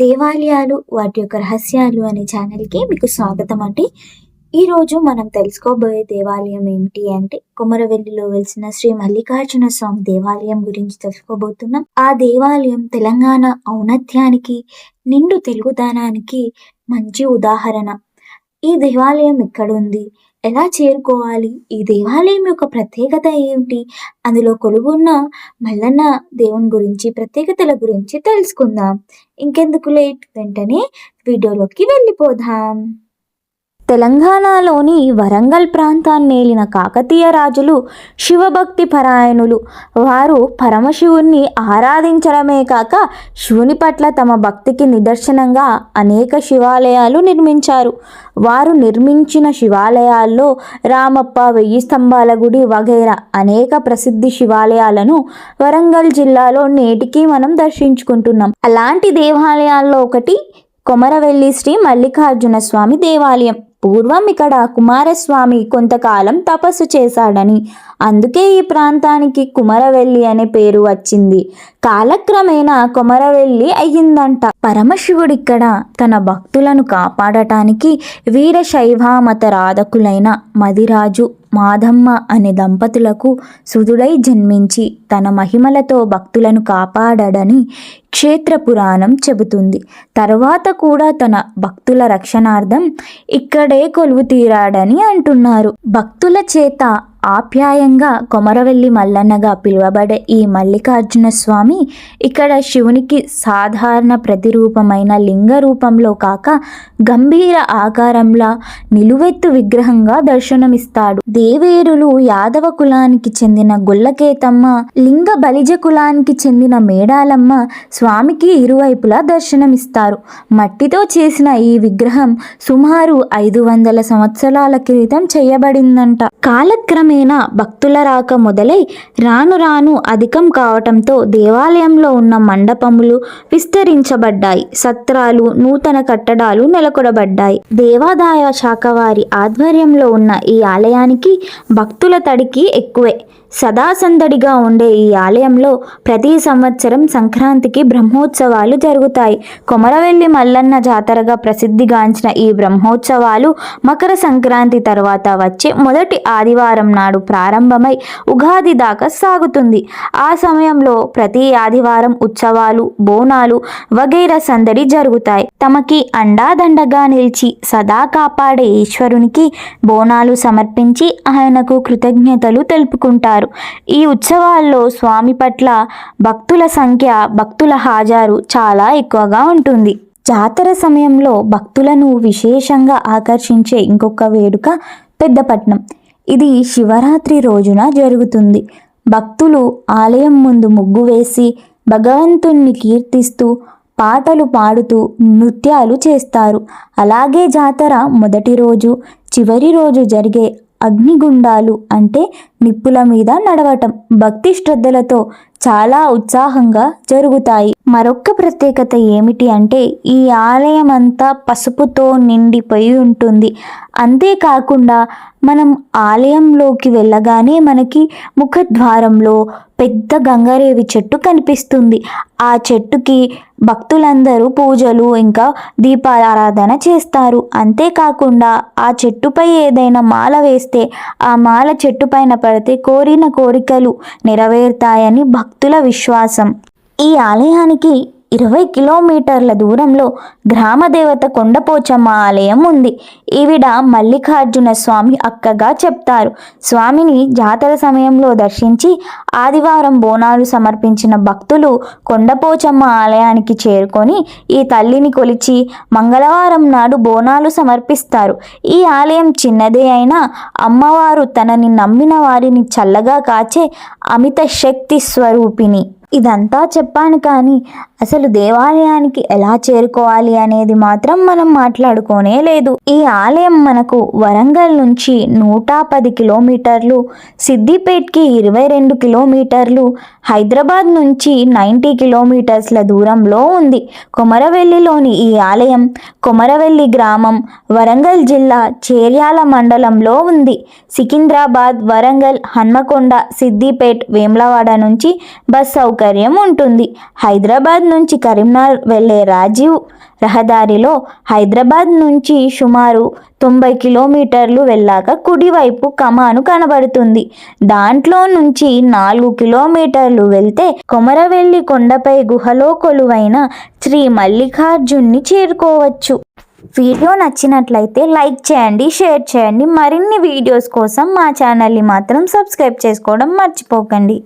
దేవాలయాలు వాటి యొక్క రహస్యాలు అనే ఛానల్కి మీకు స్వాగతం అండి. ఈరోజు మనం తెలుసుకోబోయే దేవాలయం ఏంటి అంటే కొమరవెల్లిలో వెలిసిన శ్రీ మల్లికార్జున స్వామి దేవాలయం గురించి తెలుసుకోబోతున్నాం. ఆ దేవాలయం తెలంగాణ ఔన్నత్యానికి నిండు తెలుగుదనానికి మంచి ఉదాహరణ. ఈ దేవాలయం ఎక్కడుంది? ఎలా చేరుకోవాలి? ఈ దేవాలయం యొక్క ప్రత్యేకత ఏమిటి అందులో కొలువున్న మల్లన్న దేవుని గురించి ప్రత్యేకతల గురించి తెలుసుకుందాం. ఇంకెందుకు లేట్? వెంటనే వీడియోలోకి వెళ్ళిపోదాం. తెలంగాణలోని వరంగల్ ప్రాంతాన్నేలిన కాకతీయ రాజులు శివభక్తి పరాయణులు. వారు పరమశివుణ్ణి ఆరాధించడమే కాక శివుని పట్ల తమ భక్తికి నిదర్శనంగా అనేక శివాలయాలు నిర్మించారు. వారు నిర్మించిన శివాలయాల్లో రామప్ప వెయ్యి స్తంభాల గుడి వగైరా అనేక ప్రసిద్ధి శివాలయాలను వరంగల్ జిల్లాలో నేటికి మనం దర్శించుకుంటున్నాం. అలాంటి దేవాలయాల్లో ఒకటి కొమరవెల్లి శ్రీ మల్లికార్జున స్వామి దేవాలయం. పూర్వం ఇక్కడ కుమారస్వామి కొంతకాలం తపస్సు చేశాడని. అందుకే ఈ ప్రాంతానికి కుమరవెల్లి అనే పేరు వచ్చింది. కాలక్రమేణా కొమరవెల్లి అయ్యిందంట. పరమశివుడు ఇక్కడ తన భక్తులను కాపాడటానికి వీరశైవ మత రాధకులైన మదిరాజు మాధమ్మ అనే దంపతులకు సుదుడై జన్మించి తన మహిమలతో భక్తులను కాపాడడని క్షేత్ర పురాణం చెబుతుంది. తర్వాత కూడా తన భక్తుల రక్షణార్థం ఇక్కడే కొలువు తీరాడని అంటున్నారు. భక్తుల చేత ఆప్యాయంగా కొమరవెల్లి మల్లన్నగా పిలువబడే ఈ మల్లికార్జున స్వామి ఇక్కడ శివునికి సాధారణ ప్రతిరూపమైన లింగ రూపంలో కాక గంభీర ఆకారంలా నిలువెత్తు విగ్రహంగా దర్శనమిస్తాడు. దేవేరులు యాదవ కులానికి చెందిన గుల్లకేతమ్మ లింగ బలిజ కులానికి చెందిన మేడాలమ్మ స్వామికి ఇరువైపులా దర్శనమిస్తారు. మట్టితో చేసిన ఈ విగ్రహం సుమారు ఐదు వందల సంవత్సరాల క్రితం చేయబడిందంట. కాలక్రమే కాలక్రమేణా భక్తుల రాక మొదలై రాను రాను అధికం కావటంతో దేవాలయంలో ఉన్న మండపములు విస్తరించబడ్డాయి. సత్రాలు నూతన కట్టడాలు నెలకొడబడ్డాయి దేవాదాయ శాఖ వారి ఆధ్వర్యంలో ఉన్న ఈ ఆలయానికి భక్తుల తడికి ఎక్కువే. సదా సందడిగా ఉండే ఈ ఆలయంలో ప్రతి సంవత్సరం సంక్రాంతికి బ్రహ్మోత్సవాలు జరుగుతాయి. కొమరవెల్లి మల్లన్న జాతరగా ప్రసిద్ధిగాంచిన ఈ బ్రహ్మోత్సవాలు మకర సంక్రాంతి తర్వాత వచ్చే మొదటి ఆదివారం నాడు ప్రారంభమై ఉగాది దాకా సాగుతుంది. ఆ సమయంలో ప్రతి ఆదివారం ఉత్సవాలు బోనాలు వగైరా సందడి జరుగుతాయి. తమకి అండాదండగా నిలిచి సదా కాపాడే ఈశ్వరునికి బోనాలు సమర్పించి ఆయనకు కృతజ్ఞతలు తెలుపుకుంటారు. ఈ ఉత్సవాల్లో స్వామి పట్ల భక్తుల సంఖ్య భక్తుల హాజరు చాలా ఎక్కువగా ఉంటుంది. జాతర సమయంలో భక్తులను విశేషంగా ఆకర్షించే ఇంకొక వేడుక పెద్దపట్నం. ఇది శివరాత్రి రోజున జరుగుతుంది. భక్తులు ఆలయం ముందు ముగ్గు వేసి భగవంతుణ్ణి కీర్తిస్తూ పాటలు పాడుతూ నృత్యాలు చేస్తారు. అలాగే జాతర మొదటి రోజు చివరి రోజు జరిగే అగ్నిగుండాలు అంటే నిప్పుల మీద నడవటం భక్తి శ్రద్ధలతో చాలా ఉత్సాహంగా జరుగుతాయి. మరొక ప్రత్యేకత ఏమిటి అంటే ఈ ఆలయం అంతా పసుపుతో నిండిపోయి ఉంటుంది. అంతేకాకుండా మనం ఆలయంలోకి వెళ్ళగానే మనకి ముఖద్వారంలో పెద్ద గంగరేవి చెట్టు కనిపిస్తుంది. ఆ చెట్టుకి భక్తులందరూ పూజలు ఇంకా దీపారాధన చేస్తారు. అంతేకాకుండా ఆ చెట్టుపై ఏదైనా మాల వేస్తే ఆ మాల చెట్టు పైన పడితే కోరిన కోరికలు నెరవేరుతాయని భక్తుల విశ్వాసం. ఈ ఆలయానికి ఇరవై కిలోమీటర్ల దూరంలో గ్రామదేవత కొండపోచమ్మ ఆలయం ఉంది. ఈవిడ మల్లికార్జున స్వామి అక్కగా చెప్తారు. స్వామిని జాతర సమయంలో దర్శించి ఆదివారం బోనాలు సమర్పించిన భక్తులు కొండపోచమ్మ ఆలయానికి చేరుకొని ఈ తల్లిని కొలిచి మంగళవారం నాడు బోనాలు సమర్పిస్తారు. ఈ ఆలయం చిన్నదే అయినా అమ్మవారు తనని నమ్మిన వారిని చల్లగా కాచే అమిత శక్తి స్వరూపిణి. ఇదంతా చెప్పాను కానీ అసలు దేవాలయానికి ఎలా చేరుకోవాలి అనేది మాత్రం మనం మాట్లాడుకోనే లేదు. ఈ ఆలయం మనకు వరంగల్ నుంచి నూట పది కిలోమీటర్లు సిద్దిపేట్కి ఇరవై రెండు కిలోమీటర్లు హైదరాబాద్ నుంచి నైంటీ కిలోమీటర్స్ల దూరంలో ఉంది. కొమరవెల్లిలోని ఈ ఆలయం కొమరవెల్లి గ్రామం వరంగల్ జిల్లా చేర్యాల మండలంలో ఉంది. సికింద్రాబాద్ వరంగల్ హన్మకొండ సిద్దిపేట్ వేములవాడ నుంచి బస్ సౌకర్యం సౌకర్యం ఉంటుంది. హైదరాబాద్ నుంచి కరీంనగర్ వెళ్ళే రాజీవ్ రహదారిలో హైదరాబాద్ నుంచి సుమారు తొంభై కిలోమీటర్లు వెళ్ళాక కుడివైపు కమాను కనబడుతుంది. దాంట్లో నుంచి నాలుగు కిలోమీటర్లు వెళ్తే కొమరవెల్లి కొండపై గుహలో కొలువైన శ్రీ మల్లికార్జున్ని చేరుకోవచ్చు. వీడియో నచ్చినట్లయితే లైక్ చేయండి షేర్ చేయండి. మరిన్ని వీడియోస్ కోసం మా ఛానల్ని మాత్రం సబ్స్క్రైబ్ చేసుకోవడం మర్చిపోకండి.